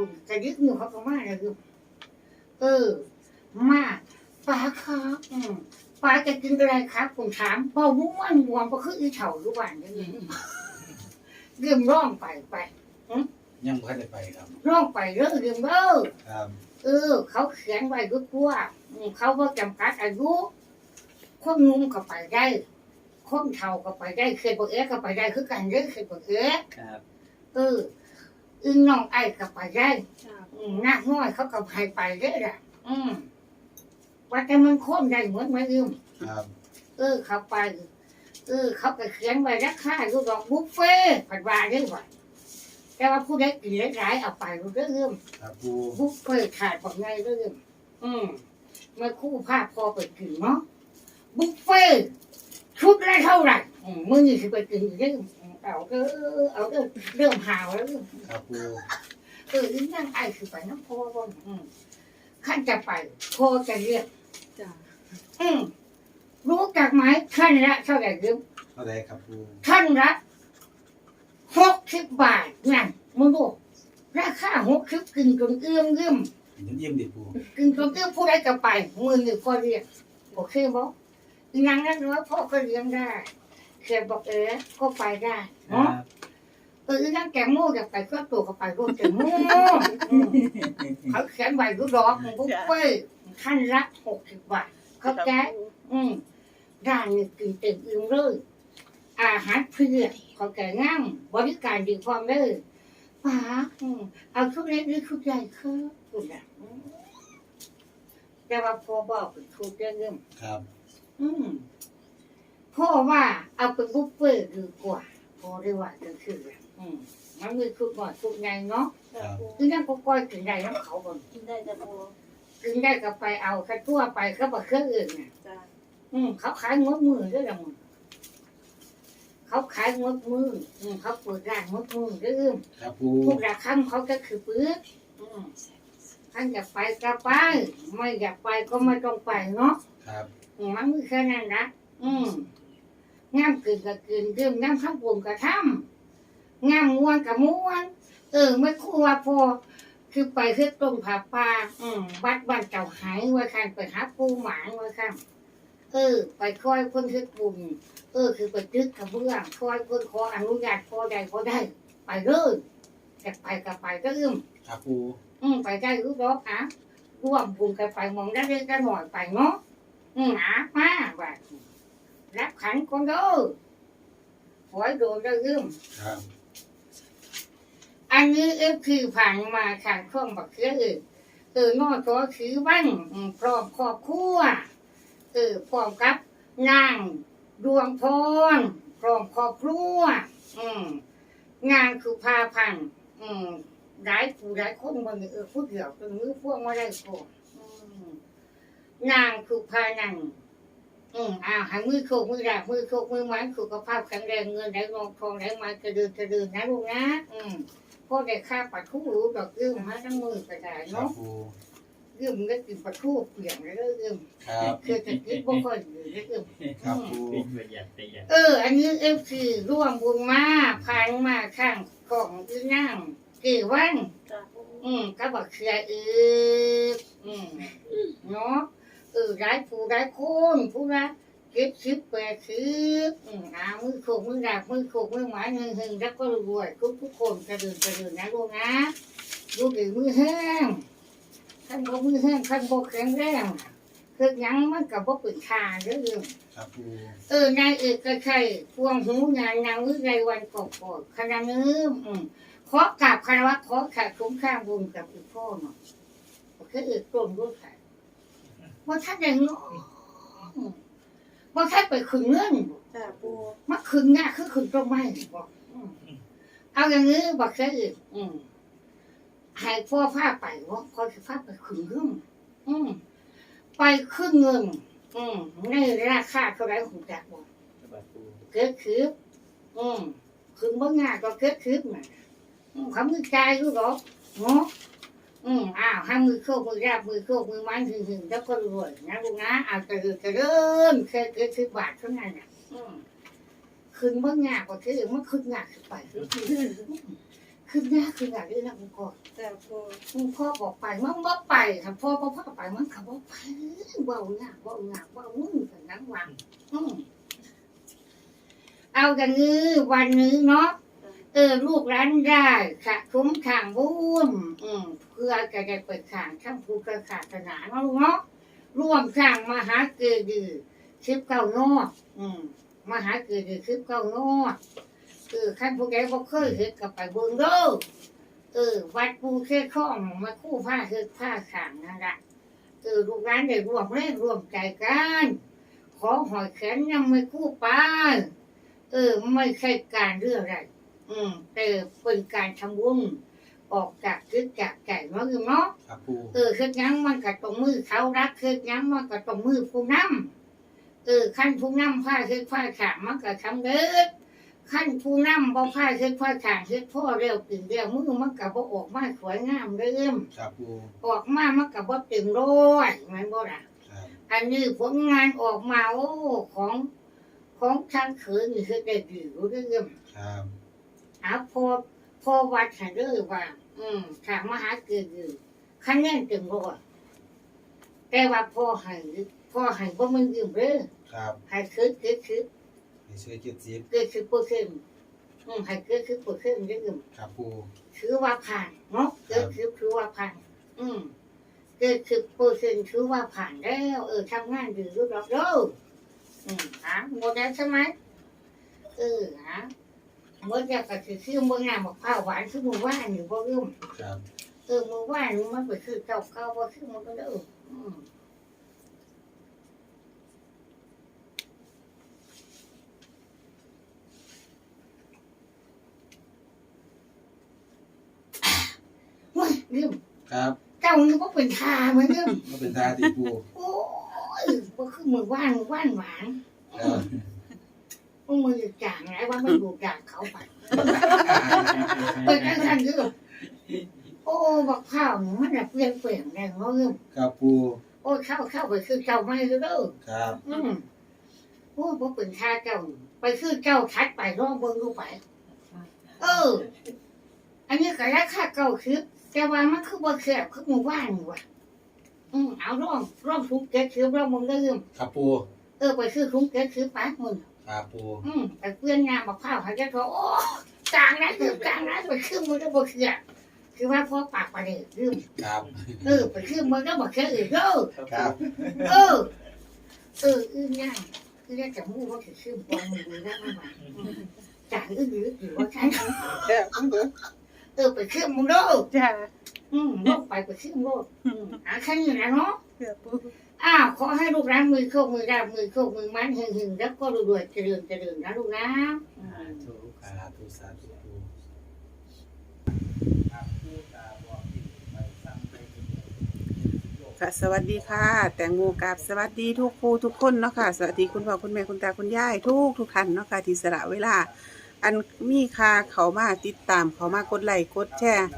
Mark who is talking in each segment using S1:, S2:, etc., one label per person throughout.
S1: คุณจะยึดมือเขาก็มาเลยคือเออ มาป้าครับอืมป้าจะกินอะไรครับคุณถามเบาม่วนม่วนก็คืออีเฉาทุกวันนี่เรื่องร้องไปไป
S2: ยังบ่ทันได้ไปครับ
S1: ร้องไปเรื่องเรื่องเด้อ
S2: ครับ
S1: เออ เขาเขียนไว้ก็กลัวอืมเขาว่าจำกัดอายุคนหนุ่มก็ไปได้คนเฒ่าก็ไปได้เคยบอกเอ๊ะก็ไปได้คือกันเด้อเคยบอกเอ๊ะ
S3: ครับ
S1: เออ อึงน้องไอ้ก็ไปได้
S4: จ้า
S1: อืมนักน้อยเขาก็ไปไปได้แหละอืมว่าแต่มันโค้นได้เหมือนไม่ยืม
S2: ครับ
S1: เออเขาไป เออ เขาก็เขียนไว้ราคาลูกดอกบุฟเฟ่ต์ผัดวาได้ไหวแต่ว่าผู้ใดกินหลายๆเอาไปรู้เรื่อง
S2: ครับปู
S1: บุฟเฟ่ต์ขาดบอกไงเรื่องอืมเมื่อครู่ภาพพอไปกินเนาะบุฟเฟ่ต์ชุดละเท่าไหร่อืมมื่อนี้คือไปกินเรื่อง เอาเออเอาเออเรื่องหาวแล้วเรื่อ
S2: ครับปู
S1: เออนี่นั่งไอ้คือไปน้ำพอบ่นอืมขั้นจะไปพอจะเรียก
S4: จ้า
S1: อืมรู้จักไหมขั้นละเท่าไหร่ยืม
S2: เท่าไหร่ครับปู
S1: ขั้นละหกสิบบาทนั่นมึงดูราคาหกสิบกินจนเอื้อมเอื้อม
S2: ยังเยี่ยมดิปู
S1: กินจนเอื้อมผู้ใดก็ไปมือหนึ่งพอเรียกโอเคบ่อีนางนั้นว่าพ่อก็เลี้ยงได้ เขียนบอกเออก็ไปได้
S3: ครั
S1: เนาะ
S3: บ
S1: เอออีนางแกงโม่อยากไปก็ตัวก็ไปก็แกงโม่อืมเขาเขียนไว้รูดอกบุฟเฟ่ต์ขั้นละหกสิบบาทเข้าใจอืมร้านนี่กินเต็มอิ่มเลยอาหารเพื่อเขาแก่ง่ามบริการดีความเลยป้าอืมเอาชุดเล็กหรือชุดใหญ่ครับคุณอะอืมแต่ว่าพ่อบอกเป็นชุดเล็กเงิม
S2: ครับ
S1: อืม พ่อว่าเอาเป็นบุฟเฟ่ต์ดีกว่าพ่อได้ว่าจะคืออืมมันมีชุดหน่อยชุดใหญ่เนาะ
S4: จ้าปู
S1: คือนั่นก็ก้อยกินได้น้ำเขาบน
S4: กินได้จ้าปู
S1: กินได้ก็ไปเอาแค่ทั่วไปเขาบอกเครื่องอื่นน่ะ
S4: จ้า
S1: อืมเขาขายงดมือด้วยละมึงเขาขายงดมืออืมเขาเปิดร้านงดมือด้วยอืม
S2: ครับปู
S1: พวกราคำเขาก็คือปื้ดอืมท่านอยากไปก็ไป ไม่อยากไปก็ไม่ต้องไปเนาะ
S2: ครับ
S1: อืมมันมีแค่นั้นนะอืม งามกินก็กินเรื่องงามข้าวปุ่นก็ทำงามม้วนก็ม้วน เออไม่ครัวพอคือไปเฮ็ดต้มผักปลาอืมวัดบ้านเจ้าหายไว้คันไปหาปูหมานไว้คันเออ ไปคอยคนเฮ็ดบุญเออ คือไปตึกกระเบื้องคอยคนขออนุญาตพอได้พอได้ ไปเลยจะไปก็ไปก็อึม
S2: ครับปู
S1: อืมไปได้รู้ดอกอะร่วมบุญกันไปมองได้เล็กได้หน่อยไปเนาะอืมอะมาว่า รับขันคนเด้อหอยโดนได้อึม
S2: ครับ
S1: อันนี้เอฟคือผ่านมาทางช่องบักเสือเออเออนอตัวถือบ้านอืมพร้อมครอบครัวเออพร้อมกับนางดวงพรพร้อมครอบครัวอืมงานคือพาพันธ์อืมหลายผู้หลายคนบนเออผู้เดียวจนมือพวกมาได้ก่อนอืมนางคือพานัง อืมอ้าวให้มือโคกมือแรกมือโคกมือไม้สุขภาพแข็งแรงเงินไหลงอกทองไหลมาจะเดินจะเดินนะลูกนะ อืมพวกเด็กข้าปัดทูรู้ดอกยืมมาทั้งมือก็ได้
S2: ครับ
S1: เนาะ
S2: ปู
S1: ยืมก็กินปัดทูเปลี่ยนแล้วก็ยืม
S2: ครับ
S1: คือจะกินบ่ค่อยอยู่ได้ยืม
S2: ครับปู
S3: เป็นประหยัดประหยัด
S1: เออ อันนี้เอฟซีร่วมบุญมาพันมาข้างของอีนั่งกี่วัน
S4: จ้าปู
S1: อืมก็บอกเชียร์อีกอืมเนาะ เออได้ผู้ได้คนผู้ละเก็บสิบแปดสิบอืมอ่ามือโขกมือดาบมือโขกมือหมาหนึ่งหึงแล้วก็รวยทุกทุกๆคนกระเดินกระเดินนะลูกนะลูกดีมือแห้งขั้นบ่มือแห้งขั้นบ่แข็งแรงคือหยังมันกับบ่ปิดทางเด้อเรื่อง
S2: ครับปู
S1: เออนายเอกชัยพวงหูงานนางวิไลวันกอกอดคณะเนื้ออืมขอกราบคารวะขอขาดคุ้มข้างบุญกับอีกพ่อหน่อยโอเคเอกกลมด้วยค่ะ ว่าท่านได้เงาะว่าท่านไปคืนเงิน
S4: จ้าปู
S1: มาคืนงาคือคืนต้นไม้บอกอืมเอาอย่างนี้บอกแค่อีกอืมให้พ่อพาไปว่าพ่อจะพาไปคืนเงินอืมไปคืนเงิน อืมในราคาเท่าไหรของจักบอก
S3: บัตรปู
S1: เกิดขึ้นอืมคืนบ่งานก็เกิดขึ้นน่ะอืมเขามือใจรู้หรอเนาะ อืมอ้าวให้มือโคกมือราบมือโคกมือไมันถึงๆแล้วก็รวยนะลูกนะเอาจะเดินจะเดินแค่เกิดสิบบาทเท่านั้นน่ะอืมคืนบ่งานก็คือมันคืนงานขึ้นไปคือหน้าคืออยากได้นะมึงก่อน
S3: จ้าปู
S1: มึงพ่อบอกไปมึงบ่ไปค่ะพ่อพ่อพ่อไปมึงขับบ่ไปเบาหนักเบาหนักเบามึงกันนั่งวังอืมเอากันนี้วันนี้เนาะ เออ ลูกร้านได้ค่ะคุ้มข่างบุ้มอืมเพื่อจะได้เปิดขางช่างผู้กระขาดสนาเนาะลูกเนาะร่วมสร้างมหาเกดีชิบเก้านอดอืมมหาเกดีชิบเก้านอดเออขั้นผู้ใดบ่เคยเห็นกับไปเบิ่งเด้อเออ วัดปูเคข้องมาคู่ผ้าคือผ้าขางนั่นแหละเออลูกร้านได้รวมแรงรวมใจกันขอหอยแขนยังไม่คู่ไปเออ ไม่ใช่การเรื่องอะไร อืมแต่เป็นการทำบุญออกจากคิดจากใจเนาะคือเนาะ
S2: ครับปู
S1: เออคือยังมันกับตรงมือเขารักคือยังมันกับตรงมือผู้นำเออขั้นผู้นำผ้าคือผ้าขางมันก็ทำเด้อขั้นผู้นำบ่พายเฮ็ดพ่อข่างเฮ็ดพ่อเร็วกินเร็วมือมันก็บ่ออกมาสวยงามเด้ม
S2: ครับปู
S1: ออกมามันก็บ่เต็มร้อยแม่นบ่ล่ะ
S2: ครับ
S1: อันนี้ผลงานออกมาโอ้ของของช่างเขินนี่คือได้ดีรู้เรื่อง
S2: ครับ
S1: อาพอพอวัดให้เด้อว่า อืมทางมหาเกิดอยู่คะแนนเต็มร้อยแต่ว่าพ่อให้พ่อให้บ่มันยืมเด้อ
S2: ครับ
S1: ให้คือคือคือ
S2: ให้ช่วยเจ็ดสิบ
S1: เกิดคือเปอร์เซ็นต์อืมให้เกิดคือเปอร์เซ็นต์เด้อ
S2: ครับปู
S1: ถือว่าผ่านเนาะเกิดคือถือว่าผ่าน อืมเกิดคือเปอร์เซ็นต์ถือว่าผ่านแล้ว เออทำงานดีรู้ดอกเด้ออืมอะหมดแล้วใช่ไหมเออฮะ หมดแล้วก็คือซื้อมืองานมะพร้าวหวานซื้อมือว่านอยู่บ่ลืม
S2: ครับ
S1: เออมือว่านนี่มันไปซื้อเก่าเก่าบ่ซื้อมันก็เด้ออืมเฮ้ยลืม
S2: ครับ
S1: เจ้านี่ก็เป็นทาเหมือนเดิม
S2: ก็เป็นตาติปู
S1: โอ้ยก็คือมือว่านมือว่านหวาน
S2: ครับ
S1: มึงมือจางไงว่ามันดูจางเขาไปเป็นจังสันคือโอ้บักข้าวนี่มันจะเปลี่ยนเปลี่ยนแรงเนาะเรื่อง
S2: ครับปู
S1: โอ้เข้าเข้าไปคือเจ้าไม่เด้อ
S2: ครับ
S1: อืมโอ้บ่เป็นทาเจ้าไปคือเจ้าทัดไปร้องเบิ่งดูไป เออ อันนี้ก็ราคาเก่าคือแต่ว่ามันคือบ่แซ่บคือหมู่บ้านนี่ว่ะอืมเอาร้องร้องทุกเก็ดคือร้องมึงได้เรื่อง
S2: ครับปู
S1: เออไปซื้อคุ้งเก็ดซื้อปากมึง
S2: ครับปู
S1: อืมแต่เพื่อนงานบอกข้าวเขาจะโทรโอ้กลางนั้นคือกลางนั้นไปขึ้นมือก็บอกเสียคือว่าพ่อปากไปเลยลืม
S2: ครับ
S1: เออไปขึ้นมือก็บอกเสียอีกเด้อ
S2: ครับ
S1: เออเอออื้อย่างคือได้จะมู้ว่าถือขึ้นปองมือได้ไหมวะจ่ายอื้อหรือหรือว่าใช่
S3: จ้าปู
S1: เออไปขึ้นมึงเด้อ
S3: จ้า
S1: อืมลงไปไปขึ้นโลดอืมหาแค่นี้นะเนาะ
S3: จ้าปู
S1: อ้าวขอให้ลูกร้านมือโคกมือดาบมือโคกมือมันหึงหึงแล้วก็รวยๆเจริญเจริญนะลูกนะอืม
S2: ถูกสาธุสาธุ
S4: ค่ะสวัสดีค่ะ แตงโมกับสวัสดีทุกครูทุกคนเนาะค่ะ สวัสดีคุณพ่อคุณแม่คุณตาคุณยายทุกทุกท่านเนาะค่ะที่สละเวลา อันมีค่าเขามาติดตามเขามากดไลค์กดแชร์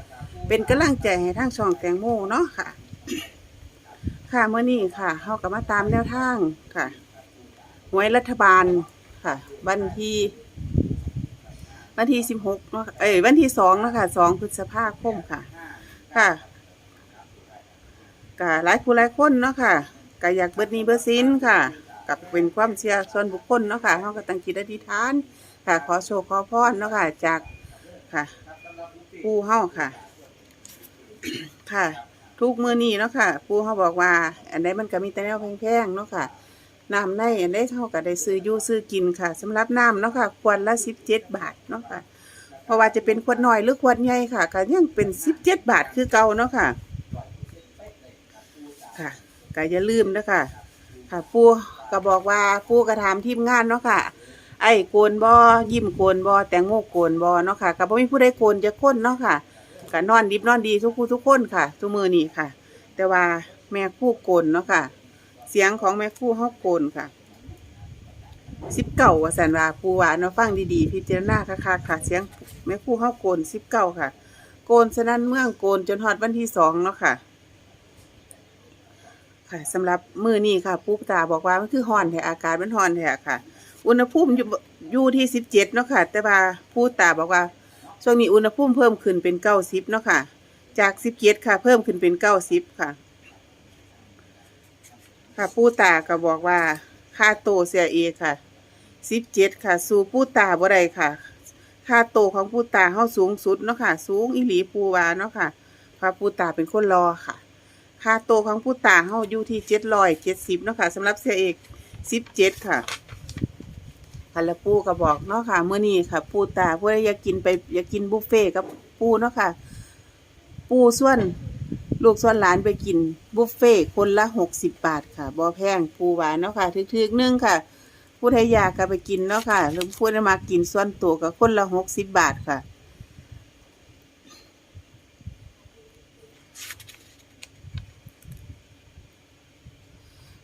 S4: เป็นกำลังใจให้ทั้งช่องแตงโมเนาะค่ะ ค่ะเมื่อนี้ค่ะเขาก็มาตามแนวทางค่ะหวยรัฐบาลค่ะ วันที่ วันที่สิบหกเนาะเอ้ยวันที่สองนะค่ะสองพฤษภาคมค่ะ ค่ะก็หลายผู้หลายคนเนาะค่ะก็อยากเบิดนี้เบิดสินค่ะ กับเป็นความเชื่อส่วนบุคคลเนาะค่ะเฮาก็ตั้งจิตอธิษฐาน ค่ะ ขอโชคขอพรเนาะค่ะ จากค่ะปู่เฮาค่ะ ค่ะ ทุกมื้อนี้เนาะค่ะปู่เฮาบอกว่า อันใดมันก็มีแต่แนวแพงๆเนาะค่ะน้ำในอันใดเฮาก็ได้ซื้ออยู่ซื้อกินค่ะสำหรับน้ำเนาะค่ะขวดละ17บเจ็ดบาทเนาะค่ะ เพราะว่าจะเป็นขวดน้อยหรือขวดใหญ่ค่ะก็ยังเป็น17บเจ็ดบาทคือเก่าเนาะค่ะ ค่ะก็อย่าลืมนะคะค่ะปูก็บอกว่าปูกระทำทีมงานเนาะค่ะไอ้โกนบอยิ้มโกนบอแตงโมโกนบอเนาะค่ะก็บ่มีผู้ใดโกนจะค้นเนาะค่ะ ก็นอนดิบนอนดีทุกผู้ทุกคนค่ะ ทุกมือนี่ค่ะ แต่ว่าแม่คู่โกนเนาะค่ะ เสียงของแม่คู่เฮาโกนค่ะสิบเก่าวสันว่าปูว่าเนาะฟังดีๆพิจารณาค่ะค่ะค่ะ เสียงแม่คู่เฮาโกนสิบเก่าค่ะ โกนสนั่นเมืองโกนจนฮอดวันที่สองเนาะค่ะค่ะสำหรับมือนี้ค่ะปุ๊บตาบอกว่ามันคือฮอนแท้อากาศมันฮอนแท้ค่ะ อุณหภูมิอยู่อยู่ที่สิบเจ็ดเนาะค่ะ แต่ว่าผู้ตาบอกว่า ช่วงนี้อุณหภูมิเพิ่มขึ้นเป็นเก้าสิบเนาะค่ะ จากสิบเจ็ดค่ะ เพิ่มขึ้นเป็นเก้าสิบค่ะ ค่ะปูตาก็บอกว่า ค่าโตเสียเอค่ะสิบเจ็ดค่ะ สู่ปูตาบ่ได้ค่ะ ค่าโตของปูตาเฮาสูงสุดเนาะค่ะ สูงอีหลีปูวาเนาะค่ะพระปูตาเป็นคนรอค่ะ ค่าโตของปูตาเฮาอยู่ที่เจ็ดร้อยเจ็ดสิบเนาะค่ะสำหรับเสียเอกสิบเจ็ดค่ะ ค่ะแล้วปูก็บอกเนาะค่ะเมื่อนี้ค่ะ ปูตาเพื่ออยากกินไปอยากกินบุฟเฟ่กับปูเนาะค่ะ ปูส่วนลูกส่วนหลานไปกินบุฟเฟ่คนละหกสิบบาทค่ะบ่แพงปูหวานเนาะค่ะทึกๆนึงค่ะ ผู้ใดอยากก็ไปกินเนาะค่ะหรือผู้ใดมากินส่วนตัวก็คนละหกสิบบาทค่ะ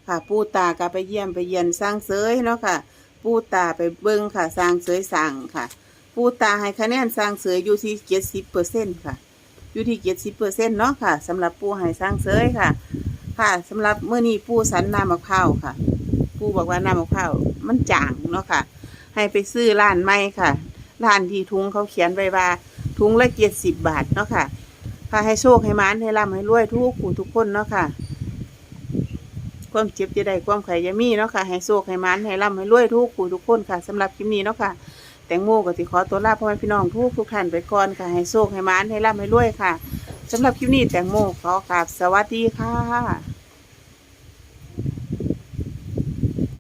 S4: ค่ะปูตาก็ไปเยี่ยมไปเยียนสร้างเสยเนาะค่ะ ปูตาไปเบิ้งค่ะสร้างเสยสั่งค่ะ ปูตาให้คะแนนสร้างเสยอยู่ที่เจ็ดสิบเปอร์เซ็นค่ะ อยู่ที่เจ็ดสิบเปอร์เซ็นเนาะค่ะสำหรับปูให้สร้างเสยค่ะ ค่ะสำหรับเมื่อนี้ปูสันน้ำมะพร้าวค่ะ ปูบอกว่าน้ำมะพร้าวมันจางเนาะค่ะ ให้ไปซื้อร้านใหม่ค่ะร้านที่ทุงเขาเขียนไว้ว่าทุงละเจ็ดสิบบาทเนาะค่ะค่ะให้โชคให้มานให้ร่ำให้รวยทุกผู้ทุกคนเนาะค่ะ ความเจ็บจะได้ความไข่ยามีเนาะค่ะให้โชคให้มันให้ร่ำให้รวยทุกคู่ทุกคนค่ะสำหรับคลิปนี้เนาะค่ะ แตงโมก็สิขอตัวลาพ่อแม่พี่น้องทุกทุกท่านไปก่อนค่ะให้โชคให้มันให้ร่ำให้รวยค่ะสำหรับคลิปนี้แตงโมขอกราบสวัสดีค่ะ